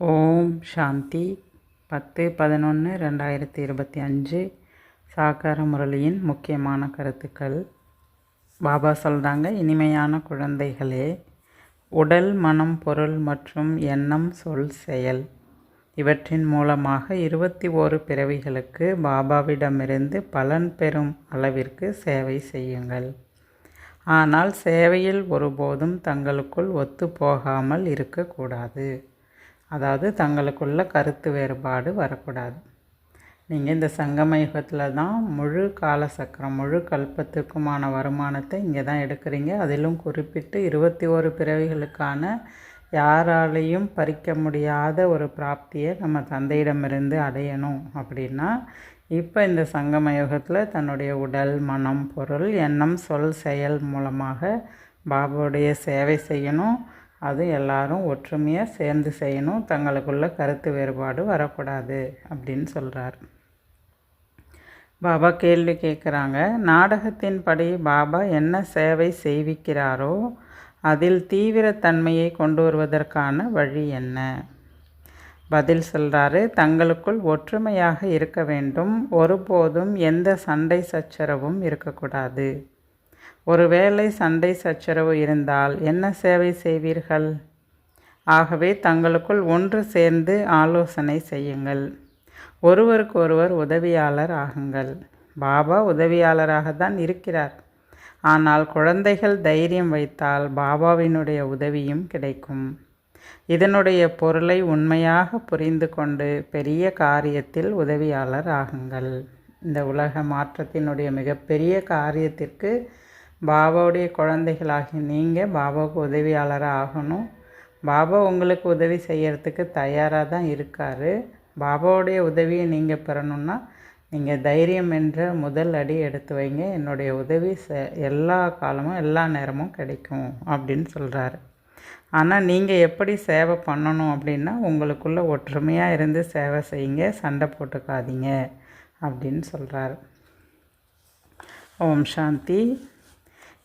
ஓம் சாந்தி. பத்து பதினொன்று ரெண்டாயிரத்தி இருபத்தி அஞ்சு. சாக்கார முரளியின் முக்கியமான கருத்துக்கள். பாபா சொல்கிறாங்க இனிமையான குழந்தைகளே உடல் மனம் பொருள் மற்றும் எண்ணம் சொல் செயல். இவற்றின் மூலமாக இருபத்தி ஓரு பிறவிகளுக்கு பாபாவிடமிருந்து பலன் பெறும் அளவிற்கு சேவை செய்யுங்கள். ஆனால் சேவையில் ஒருபோதும் தங்களுக்குள் ஒத்துப்போகாமல் இருக்கக்கூடாது. அதாவது தங்களுக்குள்ள கருத்து வேறுபாடு வரக்கூடாது. நீங்கள் இந்த சங்கம யுகத்தில் தான் முழு காலசக்கரம் முழு கல்பத்துக்குமான வருமானத்தை இங்கே தான் எடுக்கிறீங்க. அதிலும் குறிப்பிட்டு இருபத்தி ஓரு பிறவிகளுக்கான யாராலையும் பறிக்க முடியாத ஒரு பிராப்தியை நம்ம தந்தையிடமிருந்து அடையணும் அப்படின்னா இப்போ இந்த சங்கம யுகத்தில் தன்னுடைய உடல் மனம் பொருள் எண்ணம் சொல் செயல் மூலமாக பாபாவுடைய சேவை செய்யணும். அது எல்லாரும் ஒற்றுமையாக சேர்ந்து செய்யணும். தங்களுக்குள்ள கருத்து வேறுபாடு வரக்கூடாது அப்படின்னு சொல்கிறார் பாபா கேள்வி கேட்குறாங்க நாடகத்தின்படி பாபா என்ன சேவை செய்விக்கிறாரோ அதில் தீவிரத்தன்மையை கொண்டு வருவதற்கான வழி என்ன? பதில் சொல்கிறாரு தங்களுக்குள் ஒற்றுமையாக இருக்க வேண்டும். ஒருபோதும் எந்த சண்டை சச்சரவும் இருக்கக்கூடாது. ஒருவேளை சண்டை சச்சரவு இருந்தால் என்ன சேவை செய்வீர்கள்? ஆகவே தங்களுக்குள் ஒன்று சேர்ந்து ஆலோசனை செய்யுங்கள். ஒருவருக்கு ஒருவர் உதவியாளர் ஆகுங்கள். பாபா உதவியாளராக தான் இருக்கிறார். ஆனால் குழந்தைகள் தைரியம் வைத்தால் பாபாவினுடைய உதவியும் கிடைக்கும். இதனுடைய பொருளை உண்மையாக புரிந்து கொண்டு பெரிய காரியத்தில் உதவியாளர் ஆகுங்கள். இந்த உலக மாற்றத்தினுடைய மிகப்பெரிய காரியத்திற்கு பாபாவுடைய குழந்தைகளாகி நீங்கள் பாபாவுக்கு உதவியாளராக ஆகணும். பாபா உங்களுக்கு உதவி செய்கிறதுக்கு தயாராக தான் இருக்கார். பாபாவுடைய உதவியை நீங்கள் பெறணும்னா நீங்கள் தைரியம் என்ற முதல் அடி எடுத்து வைங்க. என்னுடைய உதவி ச எல்லா காலமும் எல்லா நேரமும் கிடைக்கும் அப்படின்னு சொல்கிறாரு ஆனால் நீங்கள் எப்படி சேவை பண்ணணும் அப்படின்னா உங்களுக்குள்ள ஒற்றுமையாக இருந்து சேவை செய்யுங்க சண்டை போட்டுக்காதீங்க அப்படின்னு சொல்கிறாரு ஓம் சாந்தி.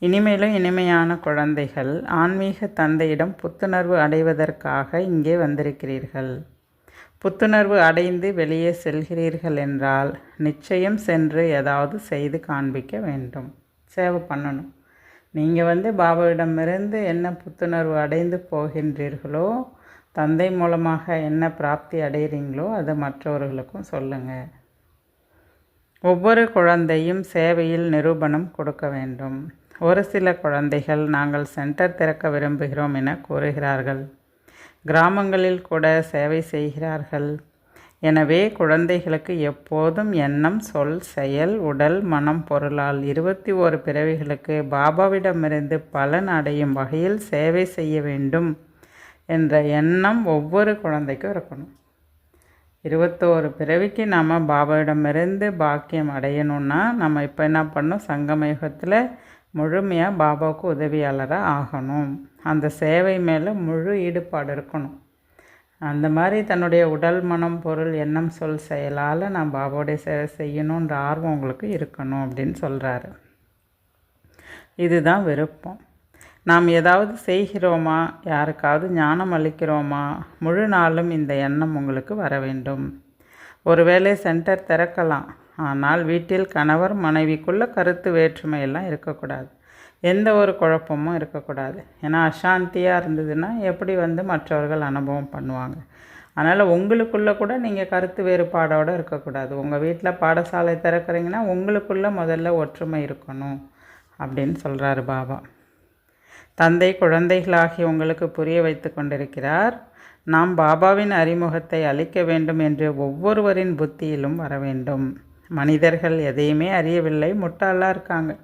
இனிமேலும் இனிமையான குழந்தைகள் ஆன்மீக தந்தையிடம் புத்துணர்வு அடைவதற்காக இங்கே வந்திருக்கிறீர்கள். புத்துணர்வு அடைந்து வெளியே செல்கிறீர்கள் என்றால் நிச்சயம் சென்று ஏதாவது செய்து காண்பிக்க வேண்டும். சேவை பண்ணணும். நீங்கள் வந்து பாபாவிடமிருந்து என்ன புத்துணர்வு அடைந்து போகின்றீர்களோ தந்தை மூலமாக என்ன பிராப்தி அடைகிறீங்களோ அதை மற்றவர்களுக்கும் சொல்லுங்கள் ஒவ்வொரு குழந்தையும் சேவையில் நிரூபணம் கொடுக்க வேண்டும். ஒரு சில குழந்தைகள் நாங்கள் சென்டர் திறக்க விரும்புகிறோம் என கூறுகிறார்கள். கிராமங்களில் கூட சேவை செய்கிறார்கள். எனவே குழந்தைகளுக்கு எப்போதும் எண்ணம் சொல் செயல் உடல் மனம் பொருளால் இருபத்தி ஓரு பிறவிகளுக்கு பாபாவிடமிருந்து பலன் அடையும் வகையில் சேவை செய்ய வேண்டும் என்ற எண்ணம் ஒவ்வொரு குழந்தைக்கும் இருக்கணும். இருபத்தோரு பிறவிக்கு நாம் பாபாவிடமிருந்து பாக்கியம் அடையணும்னா நம்ம இப்போ என்ன பண்ணோம் சங்கமயுகத்தில் முழுமையாக பாபாவுக்கு உதவியாளராக ஆகணும். அந்த சேவை மேலே முழு ஈடுபாடு இருக்கணும். அந்த மாதிரி தன்னுடைய உடல் மனம் பொருள் எண்ணம் சொல் செயலால் நான் பாபாவுடைய சேவை செய்யணுன்ற ஆர்வம் உங்களுக்கு இருக்கணும் அப்படின்னு சொல்கிறாரு இதுதான் விருப்பம். நாம் ஏதாவது செய்கிறோமா? யாருக்காவது ஞானம் அளிக்கிறோமா? முழு நாளும் இந்த எண்ணம் உங்களுக்கு வர வேண்டும். ஒருவேளை சென்டர் திறக்கலாம். ஆனால் வீட்டில் கணவர் மனைவிக்குள்ள கருத்து வேற்றுமையெல்லாம் இருக்கக்கூடாது. எந்த ஒரு குழப்பமும் இருக்கக்கூடாது. ஏன்னா அசாந்தியாக இருந்ததுன்னா எப்படி வந்து மற்றவர்கள் அனுபவம் பண்ணுவாங்க? அதனால் உங்களுக்குள்ளே கூட நீங்கள் கருத்து வேறுபாடோடு இருக்கக்கூடாது. உங்கள் வீட்டில் பாடசாலை திறக்கிறீங்கன்னா உங்களுக்குள்ளே முதல்ல ஒற்றுமை இருக்கணும் அப்படின்னு சொல்கிறாரு பாபா. தந்தை குழந்தைகளாகி உங்களுக்கு புரிய வைத்து கொண்டிருக்கிறார். நாம் பாபாவின் அறிமுகத்தை அளிக்க வேண்டும் என்று ஒவ்வொருவரின் புத்தியிலும் வர வேண்டும். மனிதர்கள் எதையுமே அறியவில்லை. முட்டாளாக இருக்காங்க.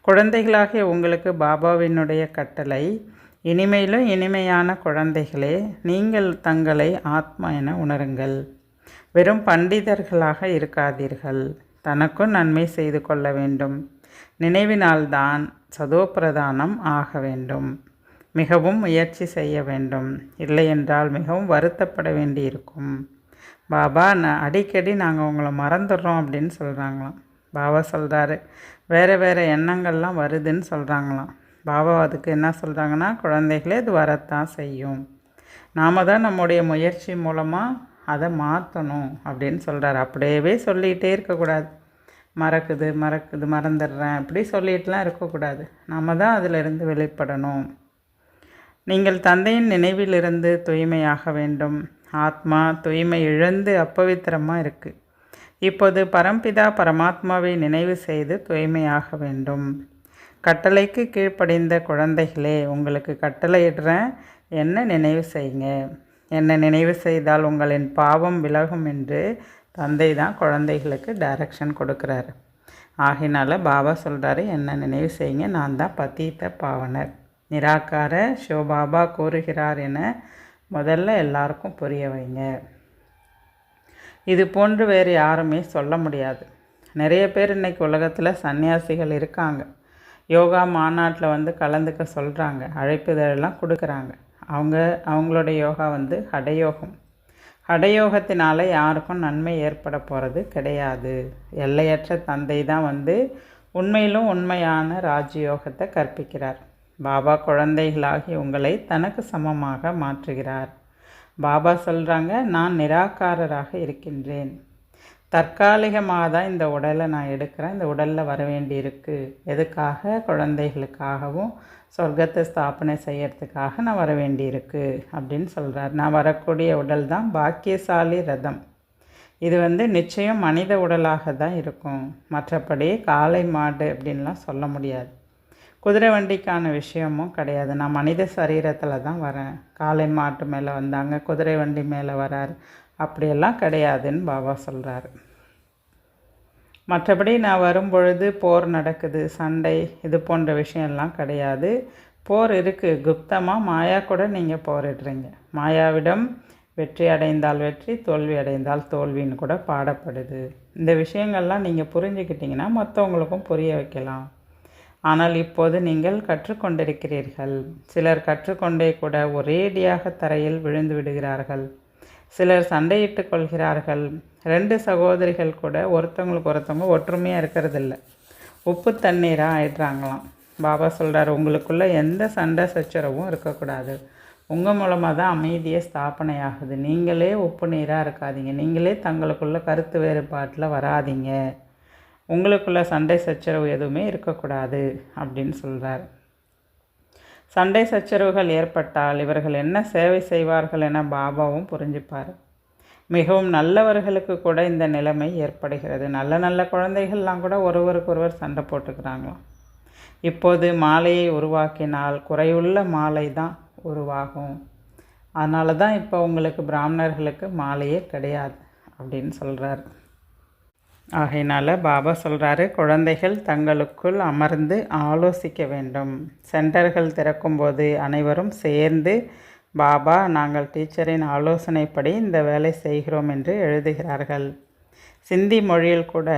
குழந்தைகளாகிய உங்களுக்கு பாபாவினுடைய கட்டளை இனிமையிலும் இனிமையான குழந்தைகளே நீங்கள் தங்களை ஆத்மா என உணருங்கள். வெறும் பண்டிதர்களாக இருக்காதீர்கள். தனக்கும் நன்மை செய்து கொள்ள வேண்டும். நினைவினால்தான் சதோப்பிரதானம் ஆக வேண்டும். மிகவும் முயற்சி செய்ய வேண்டும். இல்லையென்றால் மிகவும் வருத்தப்பட வேண்டியிருக்கும். பாபா நான் அடிக்கடி நாங்கள் உங்களை மறந்துடுறோம் அப்படின்னு சொல்கிறாங்களாம் பாபா சொல்கிறாரு வேறு வேறு எண்ணங்கள்லாம் வருதுன்னு சொல்கிறாங்களாம் பாபா அதுக்கு என்ன சொல்கிறாங்கன்னா குழந்தைகளே இது வரத்தான் செய்யும். நாம் தான் நம்முடைய முயற்சி மூலமாக அதை மாற்றணும் அப்படின்னு சொல்கிறார் அப்படியே சொல்லிகிட்டே இருக்கக்கூடாது. மறக்குது மறக்குது மறந்துடுறேன் அப்படி சொல்லிட்டுலாம் இருக்கக்கூடாது. நம்ம தான் அதிலிருந்து வெளிப்படணும். நீங்கள் தந்தையின் நினைவிலிருந்து தூய்மையாக வேண்டும். ஆத்மா தூய்மை இழந்து அப்பவித்திரமாக இருக்குது இப்போது பரம்பிதா பரமாத்மாவை நினைவு செய்து தூய்மையாக வேண்டும். கட்டளைக்கு கீழ்ப்படிந்த குழந்தைகளே உங்களுக்கு கட்டளையிடுறேன். என்ன நினைவு செய்யுங்க? என்ன நினைவு செய்தால் உங்களின் பாவம் விலகும் என்று தந்தை தான் குழந்தைகளுக்கு டைரக்ஷன் கொடுக்குறாரு. ஆகினால பாபா சொல்கிறாரு என்ன நினைவு செய்யுங்க? நான் தான் பத்தீத்த பாவனர். நிராகார ஷோபாபா கூறுகிறார் என முதல்ல எல்லாருக்கும் புரிய வைங்க. இது போன்று வேறு யாருமே சொல்ல முடியாது. நிறைய பேர் இன்றைக்கி உலகத்தில் சன்னியாசிகள் இருக்காங்க. யோகா மாநாட்டில் வந்து கலந்துக்க சொல்கிறாங்க அழைப்புதழெல்லாம் கொடுக்குறாங்க. அவங்க அவங்களுடைய யோகா வந்து ஹடயோகம். ஹடயோகத்தினால யாருக்கும் நன்மை ஏற்பட போகிறது கிடையாது. எல்லையற்ற தந்தை தான் வந்து உண்மையிலும் உண்மையான ராஜயோகத்தை கற்பிக்கிறார். பாபா குழந்தைகளாகி உங்களை தனக்கு சமமாக மாற்றுகிறார். பாபா சொல்கிறாங்க நான் நிராகாரராக இருக்கின்றேன். தற்காலிகமாக தான் இந்த உடலை நான் எடுக்கிறேன். இந்த உடலில் வர வேண்டியிருக்கு. எதுக்காக? குழந்தைகளுக்காகவும் சொர்க்கத்தை ஸ்தாபனை செய்யறதுக்காக நான் வர வேண்டியிருக்கு. அப்படின்னு சொல்கிறார் நான் வரக்கூடிய உடல் தான் பாக்கியசாலி ரதம். இது வந்து நிச்சயம் மனித உடலாக தான் இருக்கும். மற்றபடி காளை மாடு அப்படின்லாம் சொல்ல முடியாது. குதிரை வண்டிக்கான விஷயமும் கிடையாது. நான் மனித சரீரத்தில் தான் வரேன். காளை மாட்டு மேலே வந்தாங்க குதிரை வண்டி மேலே வரார். அப்படியெல்லாம் கிடையாதுன்னு பாபா சொல்கிறாரு மற்றபடி நான் வரும்பொழுது போர் நடக்குது சண்டை இது போன்ற விஷயம்லாம் கிடையாது. போர் இருக்குது குப்தமாக மாயா கூட நீங்கள் போரிடுறீங்க. மாயாவிடம் வெற்றி அடைந்தால் வெற்றி தோல்வி அடைந்தால் தோல்வின்னு கூட பாடப்படுது. இந்த விஷயங்கள்லாம் நீங்கள் புரிஞ்சுக்கிட்டிங்கன்னா மற்றவங்களுக்கும் புரிய வைக்கலாம். ஆனால் இப்போது நீங்கள் கற்றுக்கொண்டிருக்கிறீர்கள். சிலர் கற்றுக்கொண்டே கூட ஒரேடியாக தரையில் விழுந்து விடுகிறார்கள். சிலர் சண்டையிட்டு கொள்கிறார்கள். ரெண்டு சகோதரிகள் கூட ஒருத்தவங்களுக்கு ஒருத்தவங்க ஒற்றுமையாக இருக்கிறதில்ல. உப்பு தண்ணீராக ஆயிடுறாங்களாம். பாபா சொல்கிறார் உங்களுக்குள்ளே எந்த சண்டை சச்சரவும் இருக்கக்கூடாது. உங்கள் மூலமாக தான் அமைதியை ஸ்தாபனை ஆகுது நீங்களே உப்பு நீராக இருக்காதீங்க. நீங்களே தங்களுக்குள்ள கருத்து வேறுபாட்டில் வராதிங்க. உங்களுக்குள்ள சண்டை சச்சரவு எதுவுமே இருக்கக்கூடாது அப்படின்னு சொல்கிறார் சண்டை சச்சரவுகள் ஏற்பட்டால் இவர்கள் என்ன சேவை செய்வார்கள் என பாபாவும் புரிஞ்சுப்பார். மிகவும் நல்லவர்களுக்கு கூட இந்த நிலைமை ஏற்படுகிறது. நல்ல நல்ல குழந்தைகள்லாம் கூட ஒருவருக்கொருவர் சண்டை போட்டுக்கிறாங்களாம். இப்போது மாலையை உருவாக்கினால் குறையுள்ள மாலை தான் உருவாகும். அதனால தான் இப்போ உங்களுக்கு பிராமணர்களுக்கு மாலையே கிடையாது அப்படின்னு சொல்கிறார் ஆகையினால் பாபா சொல்கிறாரு குழந்தைகள் தங்களுக்குள் அமர்ந்து ஆலோசிக்க வேண்டும். சென்டர்கள் திறக்கும்போது அனைவரும் சேர்ந்து பாபா நாங்கள் டீச்சரின் ஆலோசனைப்படி இந்த வேலை செய்கிறோம் என்று எழுதுகிறார்கள். சிந்தி மொழியில் கூட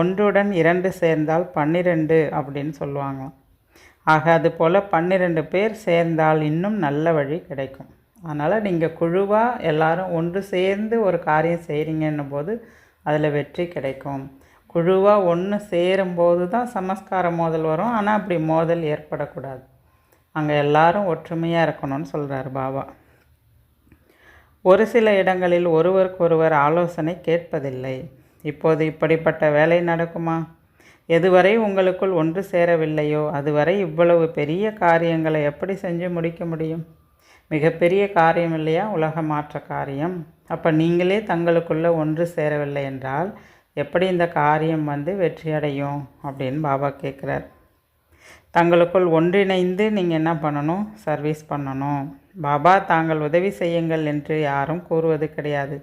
ஒன்றுடன் இரண்டு சேர்ந்தால் பன்னிரெண்டு அப்படின்னு சொல்லுவாங்க. ஆக அது போல் பன்னிரெண்டு பேர் சேர்ந்தால் இன்னும் நல்ல வழி கிடைக்கும். அதனால் நீங்கள் குழுவாக எல்லாரும் ஒன்று சேர்ந்து ஒரு காரியம் செய்கிறீங்கன்னும் போது அதில் வெற்றி கிடைக்கும். குழுவாக ஒன்று சேரும்போது தான் சமஸ்கார மோதல் வரும். ஆனால் அப்படி மோதல் ஏற்படக்கூடாது. அங்கே எல்லாரும் ஒற்றுமையாக இருக்கணும்னு சொல்கிறார் பாபா. ஒரு சில இடங்களில் ஒருவருக்கொருவர் ஆலோசனை கேட்பதில்லை. இப்போது இப்படிப்பட்ட வேலை நடக்குமா? எதுவரை உங்களுக்குள் ஒன்று சேரவில்லையோ அதுவரை இவ்வளவு பெரிய காரியங்களை எப்படி செஞ்சு முடிக்க முடியும்? மிகப்பெரிய காரியம் இல்லையா? உலக மாற்ற காரியம். அப்போ நீங்களே தங்களுக்குள்ளே ஒன்று சேரவில்லை என்றால் எப்படி இந்த காரியம் வந்து வெற்றியடையும்? அப்படின்னு பாபா கேட்குறார் தங்களுக்குள் ஒன்றிணைந்து நீங்கள் என்ன பண்ணணும்? சர்வீஸ் பண்ணணும். பாபா தாங்கள் உதவி செய்யுங்கள் என்று யாரும் கூறுவது கிடையாது.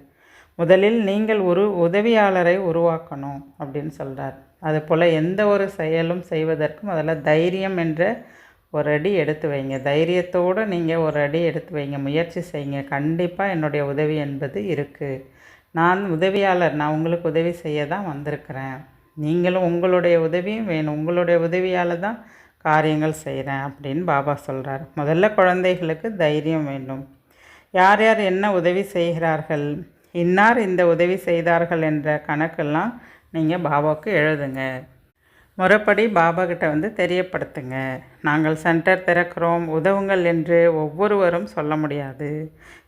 முதலில் நீங்கள் ஒரு உதவியாளரை உருவாக்கணும் அப்படின்னு சொல்கிறார் அதுபோல் எந்த ஒரு செயலும் செய்வதற்கு முதல்ல தைரியம் என்ற ஒரு அடி எடுத்து வைங்க. தைரியத்தோடு நீங்கள் ஒரு அடி எடுத்து வைங்க. முயற்சி செய்யுங்க. கண்டிப்பாக என்னுடைய உதவி என்பது இருக்குது நான் உதவியாளர். நான் உங்களுக்கு உதவி செய்ய தான் வந்திருக்கிறேன். நீங்களும் உங்களுடைய உதவியும் வேணும். உங்களுடைய உதவியால் தான் காரியங்கள் செய்கிறேன் அப்படின்னு பாபா சொல்கிறார் முதல்ல குழந்தைகளுக்கு தைரியம் வேண்டும். யார் யார் என்ன உதவி செய்கிறார்கள்? இன்னார் இந்த உதவி செய்தார்கள் என்ற கணக்கெல்லாம் நீங்கள் பாபாவுக்கு எழுதுங்க. முறைப்படி பாபா கிட்ட வந்து தெரியப்படுத்துங்க. நாங்கள் சென்டர் திறக்கிறோம். உதவுங்கள் என்று ஒவ்வொருவரும் சொல்ல முடியாது.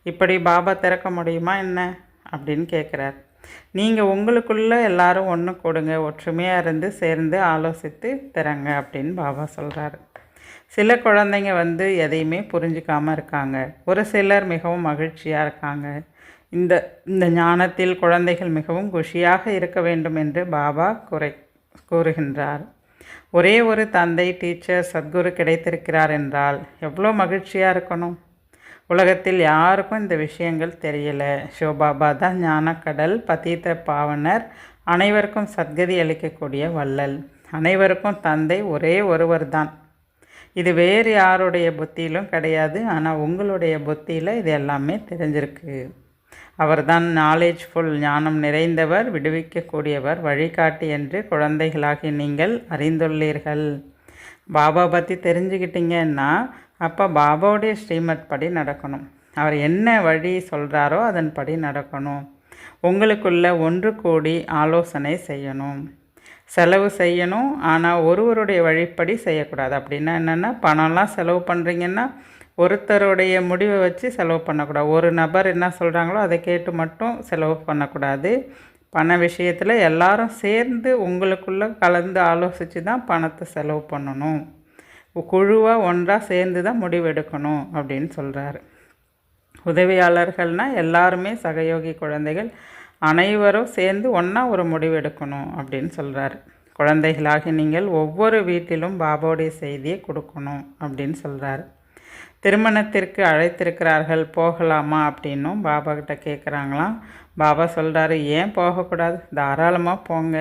இப்படி பாபா திறக்க முடியுமா என்ன? அப்படின்னு கேட்குறார் நீங்கள் உங்களுக்குள்ளே எல்லாரும் ஒன்று கொடுங்க. ஒற்றுமையாக இருந்து சேர்ந்து ஆலோசித்து திறங்க அப்படின்னு பாபா சொல்கிறாரு சில குழந்தைங்க வந்து எதையுமே புரிஞ்சுக்காமல் இருக்காங்க. ஒரு சிலர் மிகவும் மகிழ்ச்சியாக இருக்காங்க. இந்த இந்த ஞானத்தில் குழந்தைகள் மிகவும் குஷியாக இருக்க வேண்டும் என்று பாபா குறை கூறுகின்றார். ஒரே ஒரு தந்தை டீச்சர் சத்குரு கிடைத்திருக்கிறார் என்றால் எவ்வளோ மகிழ்ச்சியாக இருக்கணும்? உலகத்தில் யாருக்கும் இந்த விஷயங்கள் தெரியல. சிவபாபா தான் ஞானக்கடல் பதீத பாவனர் அனைவருக்கும் சத்கதி அளிக்கக்கூடிய வள்ளல். அனைவருக்கும் தந்தை ஒரே ஒருவர் தான். இது வேறு யாருடைய புத்தியிலும் கிடையாது. ஆனால் உங்களுடைய புத்தியில் இது எல்லாமே தெரிஞ்சிருக்கு. அவர்தான் நாலேஜ்ஃபுல் ஞானம் நிறைந்தவர் விடுவிக்கக்கூடியவர் வழிகாட்டி என்று குழந்தைகளாகி நீங்கள் அறிந்துள்ளீர்கள். பாபா பற்றி தெரிஞ்சுக்கிட்டீங்கன்னா அப்போ பாபாவுடைய ஸ்ரீமத் படி நடக்கணும். அவர் என்ன வழி சொல்கிறாரோ அதன்படி நடக்கணும். உங்களுக்குள்ள ஒன்று கூடி ஆலோசனை செய்யணும். செலவு செய்யணும் ஆனால் ஒருவருடைய வழிப்படி செய்யக்கூடாது. அப்படின்னா என்னென்னா பணம்லாம் செலவு பண்ணுறீங்கன்னா ஒருத்தருடைய முடிவை வச்சு செலவு பண்ணக்கூடாது. ஒரு நபர் என்ன சொல்கிறாங்களோ அதை கேட்டு மட்டும் செலவு பண்ணக்கூடாது. பண விஷயத்தில் எல்லாரும் சேர்ந்து உங்களுக்குள்ளே கலந்து ஆலோசித்து தான் பணத்தை செலவு பண்ணணும். குழுவாக ஒன்றாக சேர்ந்து தான் முடிவெடுக்கணும் அப்படின்னு சொல்கிறாரு உதவியாளர்கள்னால் எல்லாருமே சகயோகி குழந்தைகள் அனைவரும் சேர்ந்து ஒன்றா ஒரு முடிவெடுக்கணும் அப்படின்னு சொல்கிறாரு குழந்தைகளாகி நீங்கள் ஒவ்வொரு வீட்டிலும் பாபாவுடைய செய்தியை கொடுக்கணும் அப்படின்னு சொல்கிறாரு திருமணத்திற்கு அழைத்திருக்கிறார்கள் போகலாமா அப்படின்னும் பாபா கிட்ட கேட்குறாங்களாம் பாபா சொல்கிறாரு ஏன் போகக்கூடாது? தாராளமாக போங்க.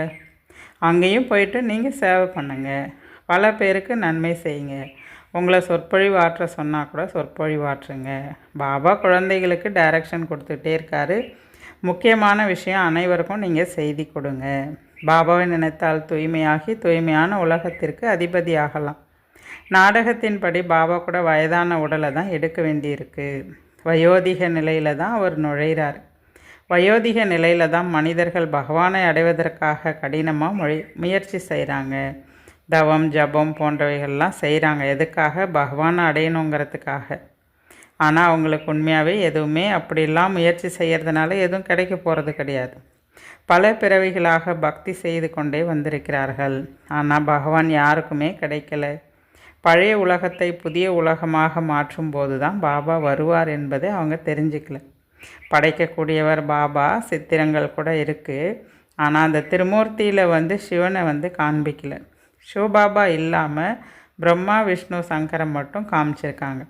அங்கேயும் போயிட்டு நீங்கள் சேவை பண்ணுங்கள் பல பேருக்கு நன்மை செய்யுங்க. உங்களை சொற்பொழிவாற்ற சொன்னால் கூட சொற்பொழிவாற்றுங்க பாபா குழந்தைகளுக்கு டைரக்ஷன் கொடுத்துட்டே இருக்காரு. முக்கியமான விஷயம் அனைவருக்கும் நீங்கள் செய்தி கொடுங்க. பாபாவை நினைத்தால் தூய்மையாகி தூய்மையான உலகத்திற்கு அதிபதியாகலாம் நாடகத்தின்படி பாபா கூட வயதான உடலை தான் எடுக்க வேண்டியிருக்கு. வயோதிக நிலையில் தான் அவர் நுழைகிறார் வயோதிக நிலையில் தான் மனிதர்கள் பகவானை அடைவதற்காக கடினமாக மொழி முயற்சி செய்கிறாங்க தவம் ஜபம் போன்றவைகள்லாம் செய்கிறாங்க எதுக்காக? பகவானை அடையணுங்கிறதுக்காக. ஆனால் அவங்களுக்கு உண்மையாகவே எதுவுமே அப்படிலாம் முயற்சி செய்கிறதுனால எதுவும் கிடைக்க போகிறது கிடையாது. பல பிறவிகளாக பக்தி செய்து கொண்டே வந்திருக்கிறார்கள். ஆனால் பகவான் யாருக்குமே கிடைக்கல. பழைய உலகத்தை புதிய உலகமாக மாற்றும் போது தான் பாபா வருவார் என்பதை அவங்க தெரிஞ்சுக்கல. படைக்கக்கூடியவர் பாபா சித்திரங்கள் கூட இருக்குது ஆனால் அந்த திருமூர்த்தியில் வந்து சிவனை வந்து காண்பிக்கல. சிவபாபா இல்லாமல் பிரம்மா விஷ்ணு சங்கரம் மட்டும் காமிச்சிருக்காங்க.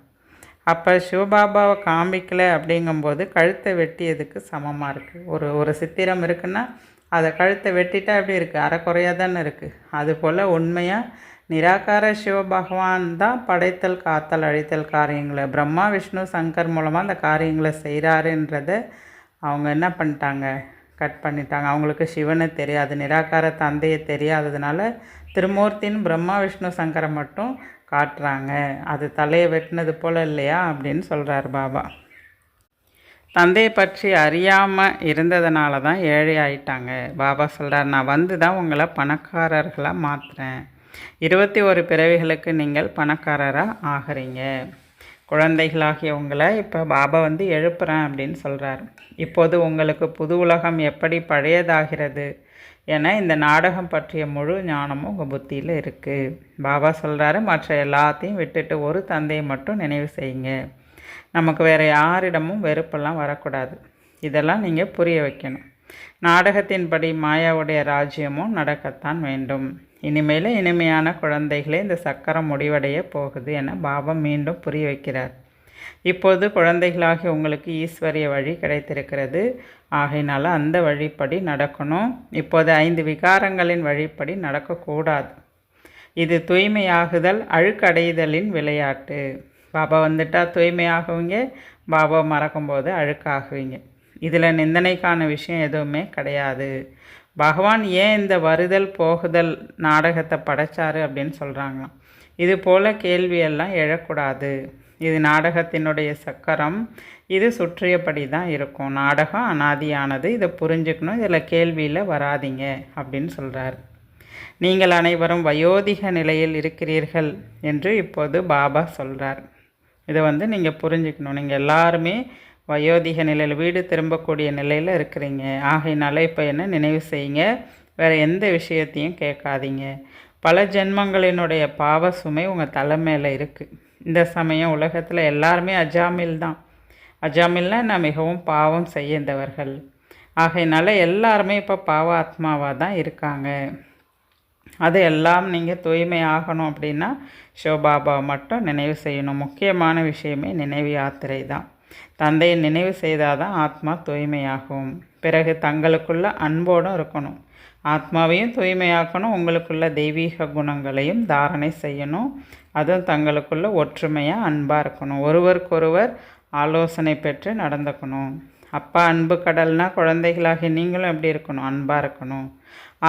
அப்போ சிவபாபாவை காமிக்கலை அப்படிங்கும்போது கழுத்தை வெட்டியதுக்கு சமமாக இருக்குது ஒரு ஒரு சித்திரம் இருக்குன்னா அதை கழுத்தை வெட்டிட்டா எப்படி இருக்குது அறக்குறையாக தானே இருக்குது அதுபோல் உண்மையாக நிராகார சிவபகவான் தான் படைத்தல் காத்தல் அழித்தல் காரியங்களை. பிரம்மா விஷ்ணு சங்கர் மூலமாக அந்த காரியங்களை செய்கிறாருன்றத அவங்க என்ன பண்ணிட்டாங்க? கட் பண்ணிட்டாங்க. அவங்களுக்கு சிவனை தெரியாது. நிராகார தந்தையை தெரியாததுனால திருமூர்த்தின்னு பிரம்மா விஷ்ணு சங்கரை மட்டும் காட்டுறாங்க. அது தலையை வெட்டினது போல் இல்லையா அப்படின்னு சொல்கிறார் பாபா. தந்தையை பற்றி அறியாமல் இருந்ததுனால தான் ஏழை ஆயிட்டாங்க பாபா சொல்கிறார் நான் வந்து தான் உங்களை பணக்காரர்களாக மாற்றுறேன் இருபத்தி ஒரு பிறவிகளுக்கு நீங்கள் பணக்காரராக ஆகிறீங்க. குழந்தைகளாகிய உங்களை இப்போ பாபா வந்து எழுப்புறேன் அப்படின்னு சொல்கிறார் இப்போது உங்களுக்கு புது உலகம் எப்படி பழையதாகிறது என இந்த நாடகம் பற்றிய முழு ஞானமும் உங்கள் புத்தியில் இருக்குது பாபா சொல்கிறாரு மற்ற எல்லாத்தையும் விட்டுட்டு ஒரு தந்தையை மட்டும் நினைவு செய்யுங்க. நமக்கு வேறு யாரிடமும் வெறுப்பெல்லாம் வரக்கூடாது. இதெல்லாம் நீங்கள் புரிய வைக்கணும். நாடகத்தின்படி மாயாவுடைய ராஜ்யமும் நடக்கத்தான் வேண்டும். இனிமேல் இனிமையான குழந்தைகளே இந்த சக்கரம் முடிவடைய போகுது என பாபா மீண்டும் புரிய வைக்கிறார். இப்போது குழந்தைகளாகி உங்களுக்கு ஈஸ்வரிய வழி கிடைத்திருக்கிறது. ஆகையினால அந்த வழிப்படி நடக்கணும். இப்போது ஐந்து விகாரங்களின் வழிப்படி நடக்கக்கூடாது. இது தூய்மையாகுதல் அழுக்கடைதலின் விளையாட்டு. பாபா வந்துட்டால் தூய்மையாகுவீங்க பாபா மறக்கும்போது அழுக்காகுவீங்க. இதில் நிந்தனைக்கான விஷயம் எதுவுமே கிடையாது. பகவான் ஏன் இந்த வருதல் போகுதல் நாடகத்தை படைச்சாரு அப்படின்னு சொல்கிறாங்களாம் இது போல் கேள்வியெல்லாம் எழக்கூடாது. இது நாடகத்தினுடைய சக்கரம். இது சுற்றியபடி தான் இருக்கும். நாடகம் அனாதியானது. இதை புரிஞ்சுக்கணும். இதில் கேள்வியில் வராதிங்க அப்படின்னு சொல்கிறார் நீங்கள் அனைவரும் வயோதிக நிலையில் இருக்கிறீர்கள் என்று இப்போது பாபா சொல்கிறார் இதை வந்து நீங்கள் புரிஞ்சுக்கணும். நீங்கள் எல்லாருமே வயோதிக நிலையில் வீடு திரும்பக்கூடிய நிலையில் இருக்கிறீங்க. ஆகையினால இப்போ என்ன நினைவு செய்யுங்க? வேறு எந்த விஷயத்தையும் கேட்காதீங்க. பல ஜென்மங்களினுடைய பாவ சுமை உங்கள் தலை மேலே இருக்குது இந்த சமயம் உலகத்தில் எல்லாருமே அஜாமில் தான். அஜாமில்னா நான் மிகவும் பாவம் செய்யந்தவர்கள் ஆகையினால எல்லாருமே இப்போ பாவ ஆத்மாவாக தான் இருக்காங்க. அது எல்லாம் நீங்கள் தூய்மை ஆகணும் அப்படின்னா சிவபாபாவை மட்டும் நினைவு செய்யணும். முக்கியமான விஷயமே நினைவு யாத்திரை தான். தந்தையை நினைவு செய்தால் தான் ஆத்மா தூய்மையாகும். பிறகு தங்களுக்குள்ள அன்போடும் இருக்கணும். ஆத்மாவையும் தூய்மையாக்கணும் உங்களுக்குள்ள தெய்வீக குணங்களையும் தாரணை செய்யணும். அதுவும் தங்களுக்குள்ள ஒற்றுமையாக அன்பாக இருக்கணும். ஒருவருக்கொருவர் ஆலோசனை பெற்று நடந்துக்கணும். அப்பா அன்பு கடல்னா குழந்தைகளாகி நீங்களும் எப்படி இருக்கணும்? அன்பாக இருக்கணும்.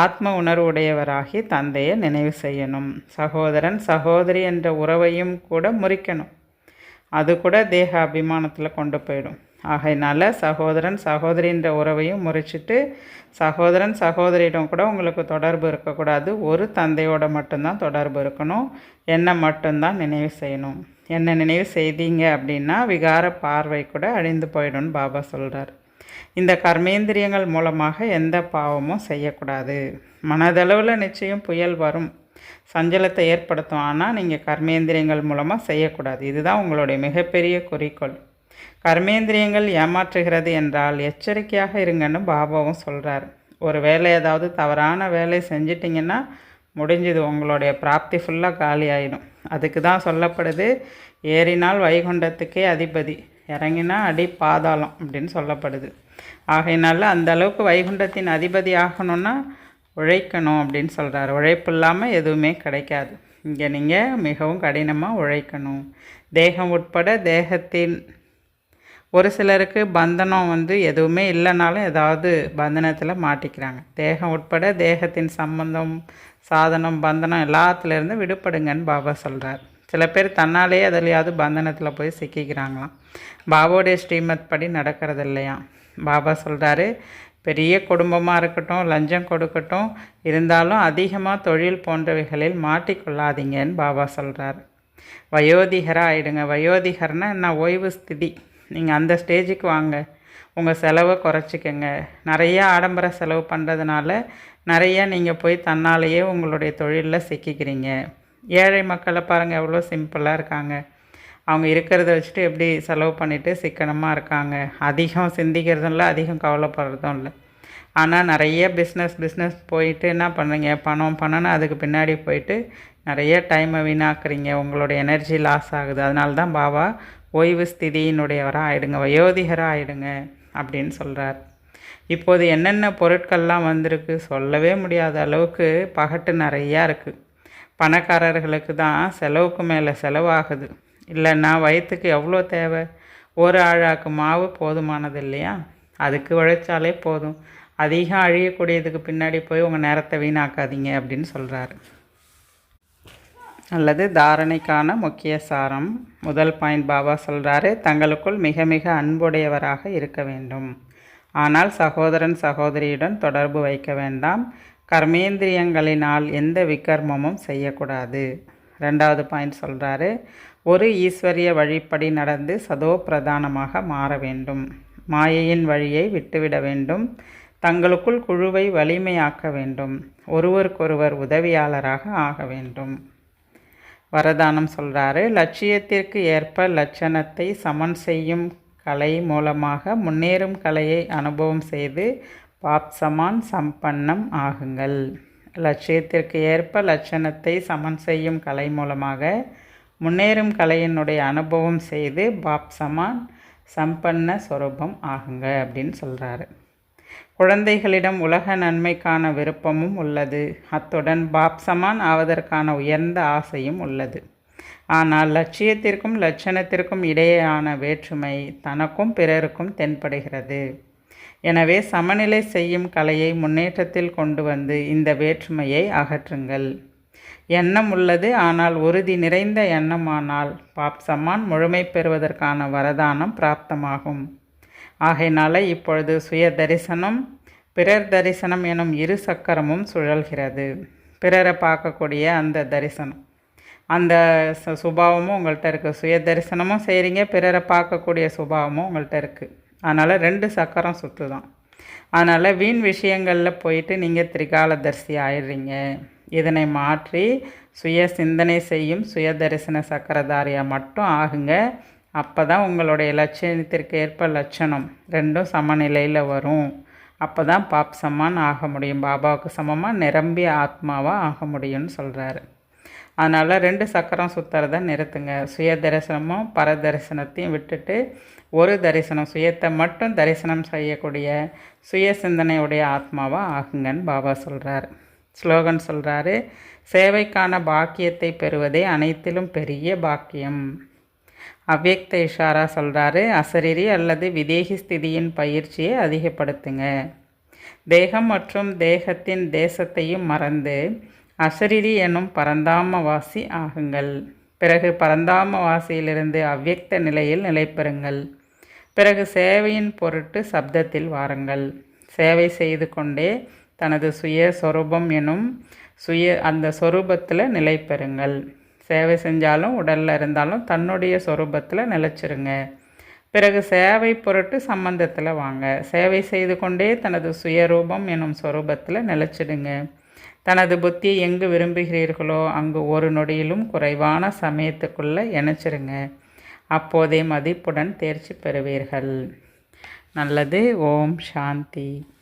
ஆத்ம உணர்வுடையவராகி தந்தையை நினைவு செய்யணும். சகோதரன் சகோதரி என்ற உறவையும் கூட முறிக்கணும். அது கூட தேக அபிமானத்தில் கொண்டு போயிடும். ஆகையினால் சகோதரன் சகோதரின்ற உறவையும் முறிச்சிட்டு சகோதரன் சகோதரியிடம் கூட உங்களுக்கு தொடர்பு இருக்கக்கூடாது. ஒரு தந்தையோட மட்டும்தான் தொடர்பு இருக்கணும். என்னை மட்டும்தான் நினைவு செய்யணும். என்ன நினைவு செய்தீங்க அப்படின்னா விகார பார்வை கூட அழிந்து போயிடும்னு பாபா சொல்கிறார் இந்த கர்மேந்திரியங்கள் மூலமாக எந்த பாவமும் செய்யக்கூடாது. மனதளவில் நிச்சயம் புயல் வரும். சஞ்சலத்தை ஏற்படுத்தும். ஆனால் நீங்கள் கர்மேந்திரியங்கள் மூலமாக செய்யக்கூடாது. இதுதான் உங்களுடைய மிகப்பெரிய குறிக்கோள். கர்மேந்திரியங்கள் ஏமாற்றுகிறது என்றால் எச்சரிக்கையாக இருங்கன்னு பாபாவும் சொல்கிறார் ஒரு வேலை ஏதாவது தவறான வேலை செஞ்சிட்டிங்கன்னா முடிஞ்சது. உங்களுடைய பிராப்தி ஃபுல்லாக காலி ஆகிடும் அதுக்கு தான் சொல்லப்படுது ஏறினால் வைகுண்டத்துக்கே அதிபதி இறங்கினா அடி பாதாளம் அப்படின்னு சொல்லப்படுது. ஆகையினால அந்த அளவுக்கு வைகுண்டத்தின் அதிபதி ஆகணும்னா உழைக்கணும் அப்படின்னு சொல்கிறார் உழைப்பு இல்லாமல் எதுவுமே கிடைக்காது. இங்கே நீங்கள் மிகவும் கடினமாக உழைக்கணும். தேகம் உட்பட தேகத்தின் ஒரு சிலருக்கு பந்தனம் வந்து எதுவுமே இல்லைனாலும் ஏதாவது பந்தனத்தில் மாட்டிக்கிறாங்க. தேகம் உட்பட தேகத்தின் சம்பந்தம் சாதனம் பந்தனம் எல்லாத்துலேருந்து விடுபடுங்கன்னு பாபா சொல்கிறார் சில பேர் தன்னாலேயே அதிலையாவது பந்தனத்தில் போய் சிக்கிக்கிறாங்களாம். பாபாவுடைய ஸ்ரீமத் படி நடக்கிறது இல்லையா பாபா சொல்கிறாரு பெரிய குடும்பமாக இருக்கட்டும் லஞ்சம் கொடுக்கட்டும் இருந்தாலும் அதிகமாக தொழில் போன்றவைகளில் மாட்டிக்கொள்ளாதீங்கன்னு பாபா சொல்கிறார் வயோதிகராக ஆகிடுங்க வயோதிகர்னா என்ன? ஓய்வு ஸ்திதி. நீங்கள் அந்த ஸ்டேஜுக்கு வாங்க. உங்கள் செலவை குறைச்சிக்கங்க. நிறையா ஆடம்பர செலவு பண்ணுறதுனால நிறைய நீங்கள் போய் தன்னாலேயே உங்களுடைய தொழிலில் சிக்கிக்கிறீங்க. ஏழை மக்களை பாருங்கள் எவ்வளோ சிம்பிளாக இருக்காங்க. அவங்க இருக்கிறத வச்சுட்டு எப்படி செலவு பண்ணிவிட்டு சிக்கனமாக இருக்காங்க? அதிகம் சிந்திக்கிறதும் இல்லை அதிகம் கவலைப்படுறதும் இல்லை. ஆனால் நிறைய பிஸ்னஸ் பிஸ்னஸ் போயிட்டு என்ன பண்ணுறீங்க பணம் பணம்னு அதுக்கு பின்னாடி போயிட்டு நிறைய டைமை வீணாக்குறீங்க. உங்களுடைய எனர்ஜி லாஸ் ஆகுது. அதனால தான் பாபா ஓய்வு ஸ்திதியினுடையவராக ஆகிடுங்க வயோதிகராக ஆகிடுங்க அப்படின்னு சொல்கிறார் இப்போது என்னென்ன பொருட்கள்லாம் வந்திருக்கு? சொல்லவே முடியாத அளவுக்கு பகட்டு நிறையா இருக்குது பணக்காரர்களுக்கு தான் செலவுக்கு மேலே செலவாகுது. இல்லைன்னா வயிற்றுக்கு எவ்வளோ தேவை? ஒரு ஆழாக்கு மாவு போதுமானது இல்லையா அதுக்கு உழைச்சாலே போதும். அதிகம் அழியக்கூடியதுக்கு பின்னாடி போய் உங்கள் நேரத்தை வீணாக்காதீங்க அப்படின்னு சொல்கிறாரு அல்லது தாரணைக்கான முக்கிய சாரம். முதல் பாயிண்ட் பாபா சொல்கிறாரு தங்களுக்குள் மிக மிக அன்புடையவராக இருக்க வேண்டும். ஆனால் சகோதரன் சகோதரியுடன் தொடர்பு வைக்க வேண்டாம். கர்மேந்திரியங்களினால் எந்த விக்கர்மமும் செய்யக்கூடாது. ரெண்டாவது பாயிண்ட் சொல்கிறாரு ஒரு ஈஸ்வரிய வழிப்படி நடந்து சதோ பிரதானமாக மாற வேண்டும். மாயையின் வழியை விட்டுவிட வேண்டும். தங்களுக்குள் குழுவை வலிமையாக்க வேண்டும். ஒருவருக்கொருவர் உதவியாளராக ஆக வேண்டும். வரதானம் சொல்கிறாரு லட்சியத்திற்கு ஏற்ப லட்சணத்தை சமன் செய்யும் கலை மூலமாக முன்னேறும் கலையை அனுபவம் செய்து பாப்சமான் சம்பன்னம் ஆகுங்கள். லட்சியத்திற்கு ஏற்ப லட்சணத்தை சமன் செய்யும் கலை மூலமாக முன்னேறும் கலையினுடைய அனுபவம் செய்து பாப்சமான் சம்பன்ன சொரூபம் ஆகுங்க அப்படின்னு சொல்கிறாரு குழந்தைகளிடம் உலக நன்மைக்கான விருப்பமும் உள்ளது. அத்துடன் பாப்சமான் ஆவதற்கான உயர்ந்த ஆசையும் உள்ளது. ஆனால் லட்சியத்திற்கும் லட்சணத்திற்கும் இடையேயான வேற்றுமை தனக்கும் பிறருக்கும் தென்படுகிறது. எனவே சமநிலை செய்யும் கலையை முன்னேற்றத்தில் கொண்டு வந்து இந்த வேற்றுமையை அகற்றுங்கள். எண்ணம் உள்ளது. ஆனால் உறுதி நிறைந்த எண்ணமானால் பாப் சம்மான் முழுமை பெறுவதற்கான வரதானம் பிராப்தமாகும். ஆகையினால இப்பொழுது சுய தரிசனம் பிறர் தரிசனம் எனும் இரு சக்கரமும் சுழல்கிறது. பிறரை பார்க்கக்கூடிய அந்த தரிசனம். அந்த சுபாவமும் உங்கள்கிட்ட இருக்குது சுய தரிசனமும் செய்கிறீங்க பிறரை பார்க்கக்கூடிய சுபாவமும் உங்கள்கிட்ட இருக்குது அதனால் ரெண்டு சக்கரம் சுற்று தான் அதனால் வீண் விஷயங்களில் போயிட்டு நீங்கள் திரிகாலதர்சி ஆயிடுறீங்க. இதனை மாற்றி சுய சிந்தனை செய்யும் சுய தரிசன சக்கரதாரியாக மட்டும் ஆகுங்க. அப்போ தான் உங்களுடைய லட்சணத்திற்கு ஏற்ப லட்சணம் ரெண்டும் சமநிலையில் வரும். அப்போ தான் பாப் சமான் ஆக முடியும். பாபாவுக்கு சமமாக நிரம்பிய ஆத்மாவாக ஆக முடியும்னு சொல்கிறாரு அதனால் ரெண்டு சக்கரம் சுற்றுறத நிறுத்துங்க. சுய தரிசனமும் பர தரிசனத்தையும் விட்டுட்டு ஒரு தரிசனம் சுயத்தை மட்டும் தரிசனம் செய்யக்கூடிய சுய சிந்தனையுடைய ஆத்மாவாக ஆகுங்கன்னு பாபா சொல்கிறார் ஸ்லோகன் சொல்கிறாரு சேவைக்கான பாக்கியத்தை பெறுவதே அனைத்திலும் பெரிய பாக்கியம். அவ்யக்த இஷாரா சொல்கிறாரு அசரிரி அல்லது விதேகி ஸ்திதியின் பயிற்சியை அதிகப்படுத்துங்க. தேகம் மற்றும் தேகத்தின் தேசத்தையும் மறந்து அசரிரி எனும் பரந்தாமவாசி ஆகுங்கள். பிறகு பரந்தாமவாசியிலிருந்து அவ்யக்த நிலையில் நிலை பெறுங்கள். பிறகு சேவையின் பொருட்டு சப்தத்தில் வாருங்கள். சேவை செய்து கொண்டே தனது சுய சொரூபம் எனும் சுய அந்த சொரூபத்தில் நிலை பெறுங்கள். சேவை செஞ்சாலும் உடலில் இருந்தாலும் தன்னுடைய சொரூபத்தில் நிலச்சிருங்க. பிறகு சேவை பொருட்டு சம்பந்தத்தில் வாங்க. சேவை செய்து கொண்டே தனது சுயரூபம் எனும் சொரூபத்தில் நிலச்சிடுங்க. தனது புத்தியை எங்கு விரும்புகிறீர்களோ அங்கு ஒரு நொடியிலும் குறைவான சமயத்துக்குள்ளே இணைச்சிருங்க. அப்போதே மதிப்புடன் தேர்ச்சி பெறுவீர்கள். நல்லது. ஓம் சாந்தி.